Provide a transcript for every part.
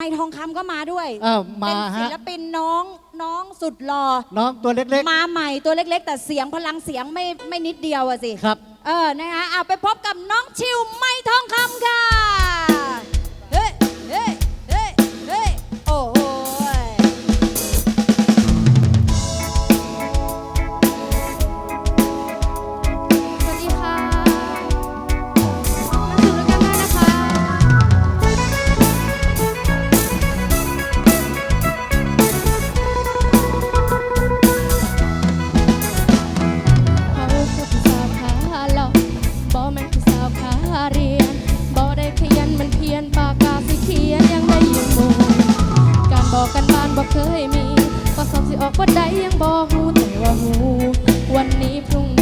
ไอทองคำก็มาด้วย เออมาเป็นศิลปินน้องน้องสุดหล่อน้องตัวเล็กๆมาใหม่ตัวเล็กๆ แต่เสียงพลังเสียงไม่ไม่นิดเดียวอะสิครับ เออ นะคะเอาไปพบกับน้องชิวไม่ทองคำค่ะ ใดยังบ่หูแต่ว่าหูวันนี้พรุ่ง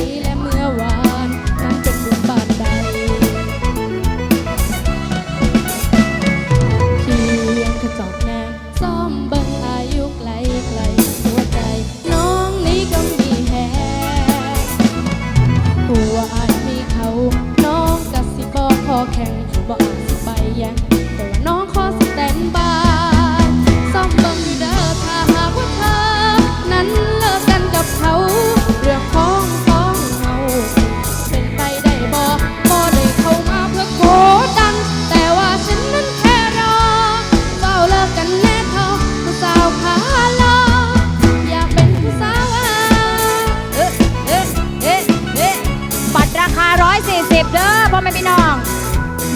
240 เด้อพ่อแม่พี่น้อง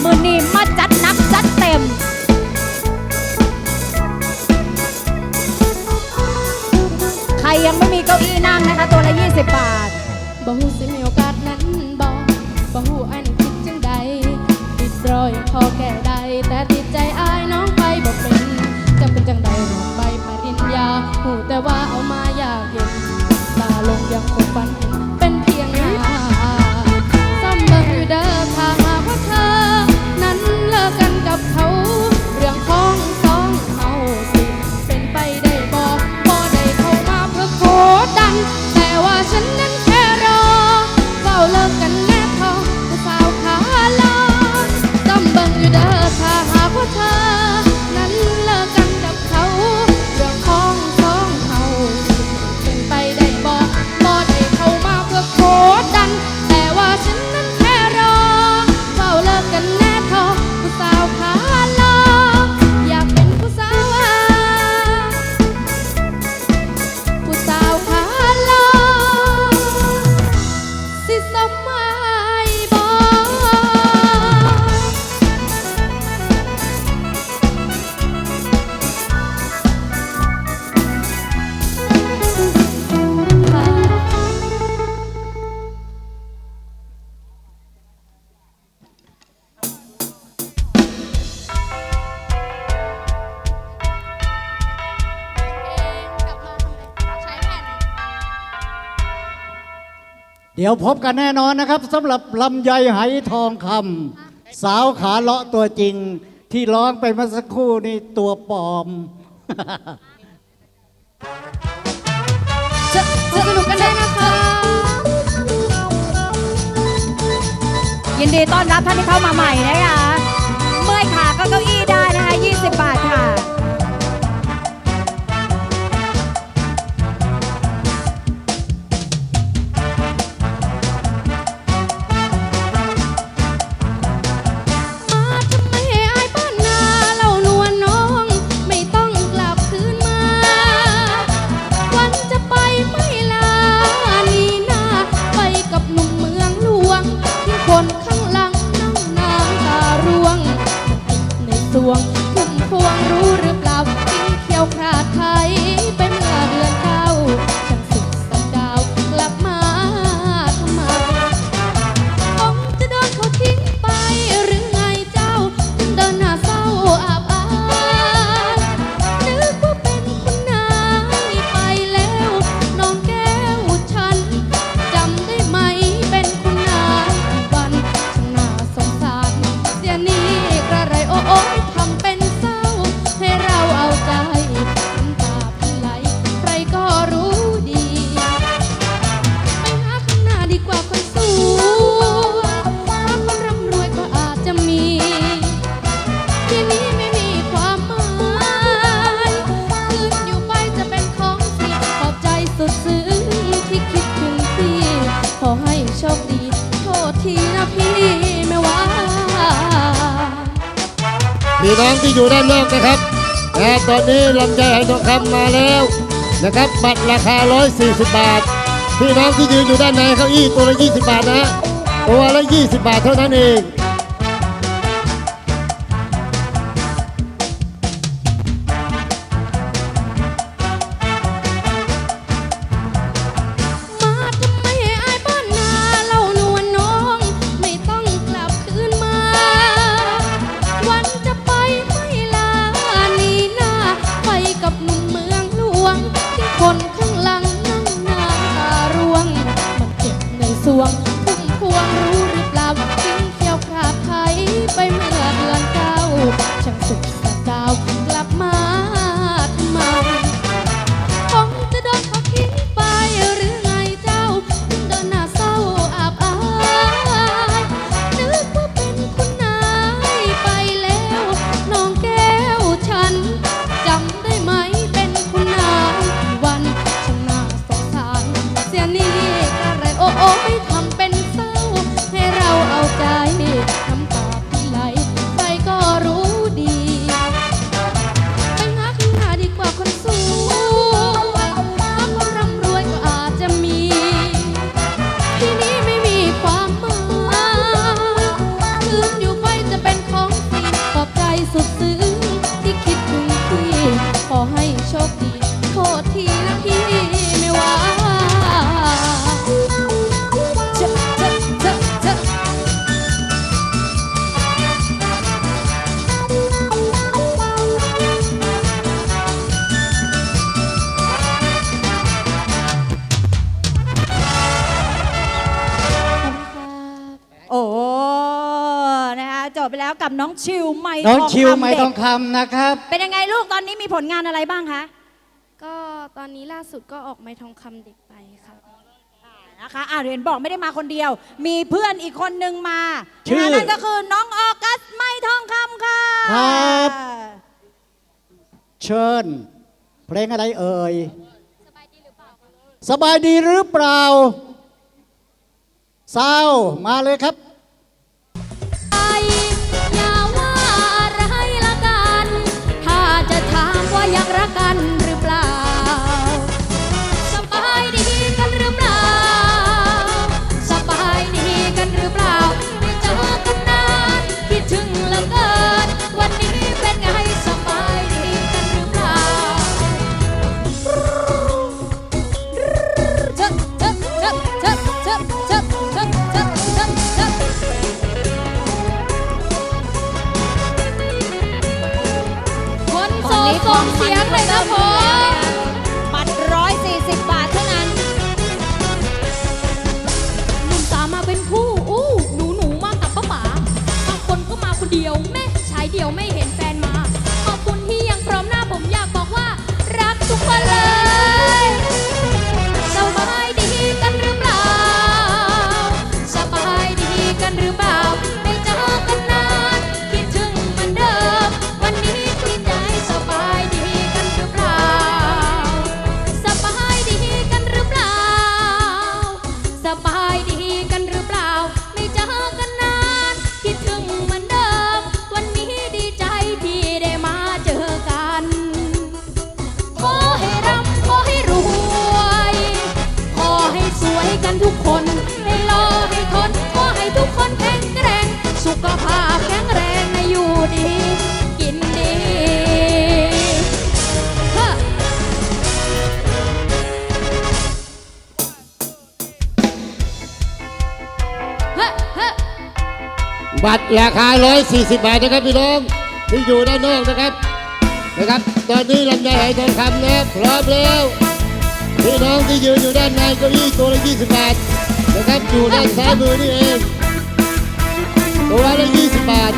มือนี้มาจัดนับจัดเต็มใครยังไม่มีเก้าอี้นั่งนะคะ ตัวละ 20 บาทบ่ฮู้สิมีโอกาสนั้นบ่บ่ฮู้อันคิดจังใดติดรอยพอแก่ใดแต่ติดใจอายน้องไปบ่เป็นจะเป็นจังใดหรอไปปริญญาหูแต่ว่าเอามา เดี๋ยวพบกันแน่นอนนะครับสำหรับลำไยไหทองคำสาวขาเลาะตัวจริง ที่ร้องไปเมื่อสักครู่นี่ตัวปลอม จะสนุกกันได้นะคะ ยินดีต้อนรับท่านที่เข้ามาใหม่นะคะ เมื่อขาก็เก้าอี้ได้นะคะ 20 บาทค่ะ ที่อยู่ด้านนอกนะครับนะตอนนี้ลำไยหายทองคำมาแล้วนะครับบัตรราคา 140 บาท พี่น้องที่ยืนอยู่ด้านในเข้าอี้ตัวละ 20 บาทนะตัวละ 20 บาทเท่านั้นเอง กับน้องชิวไม่น้องชิไม้ทองคำนะครับ เป็นยังไงลูกตอนนี้มีผลงานอะไรบ้างคะก็ตอนนี้ล่าสุดก็ออกไม่ทองคำเด็กไปครับนะคะอ่าเรียนบอกไม่ได้มาคนเดียว มีเพื่อนอีกคนนึงมาชื่อนั่นก็คือน้องออกัสไม่ทองคำค่ะครับ เชิญ เพลงอะไรเอ่ยสบายดีหรือเปล่าเศร้ามาเลยครับ ส่งเสียงเลยนะผม บัตรราคา 140 บาทนะครับพี่น้องที่อยู่ด้านนอกนะครับนะครับ ตอนนี้ลำไยหายทองคำนะพร้อมแล้วพี่น้องที่ยืนอยู่ด้านในก็ยี่ตัวละ20 บาทนะครับอยู่ด้านซ้ายมือนี่เองตัวละ20 บาท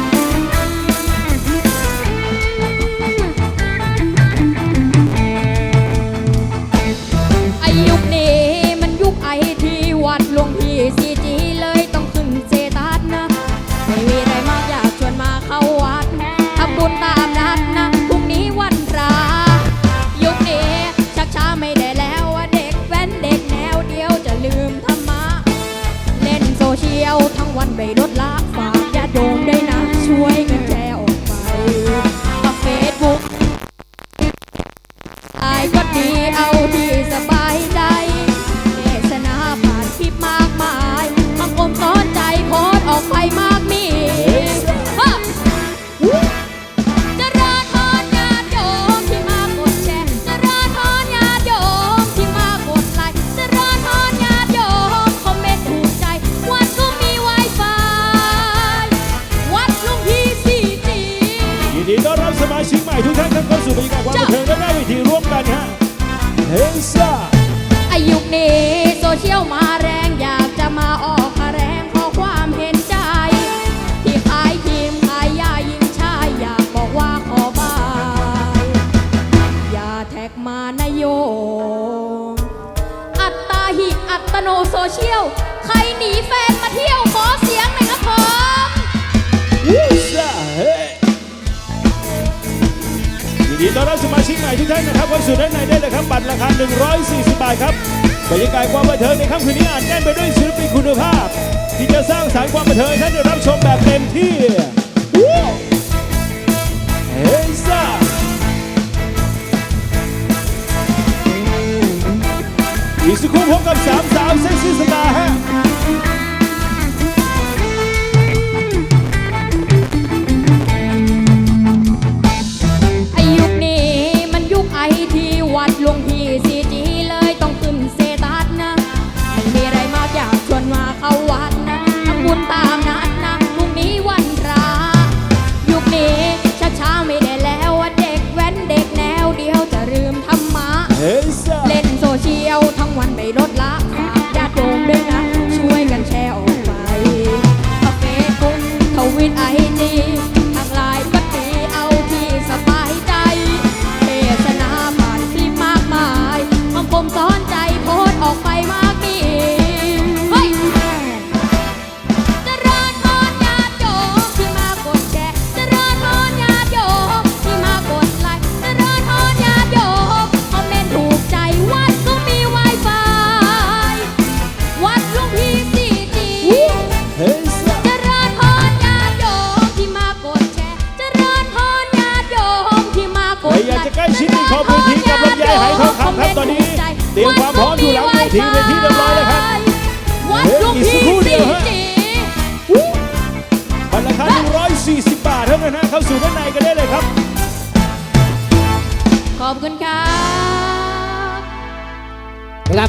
เฮ้ยซ่าอายุคนี้โซเชียลมาแรงอยากจะมาออกค่าแรงขอความเห็นใจ ที่ขายครีมขายยายิงชายอยากบอกว่าขอบายอย่าแท็กมานโยมอัตตาหิอัตโนโซเชียล ใครหนีแฟนมาเที่ยวขอเสียงหน่อยครับผมเฮ้ ยินดีต้อนรับสมาชิกใหม่ทุกท่านนะครับเข้าสู่ด้านในได้เลยครับบัตรราคา 140 บาทครับบรรยากาศความบันเทิงในค่ำคืนนี้อาจแน่นไปด้วยศิลปินคุณภาพ ที่จะสร้างสรรค์ความบันเทิงให้ท่านได้รับชมแบบเต็มที่ พร้อมอยู่หลังเวทีเวทีเรียบร้อยแล้วครับวัดหลวงพี่เฮ้ยอีกสักครู่เดีซียวฮะจีบัตรราคา140 บาทเท่านั้นนะเข้าสู่ด้านในกันได้เลยครับ ขอบคุณครับ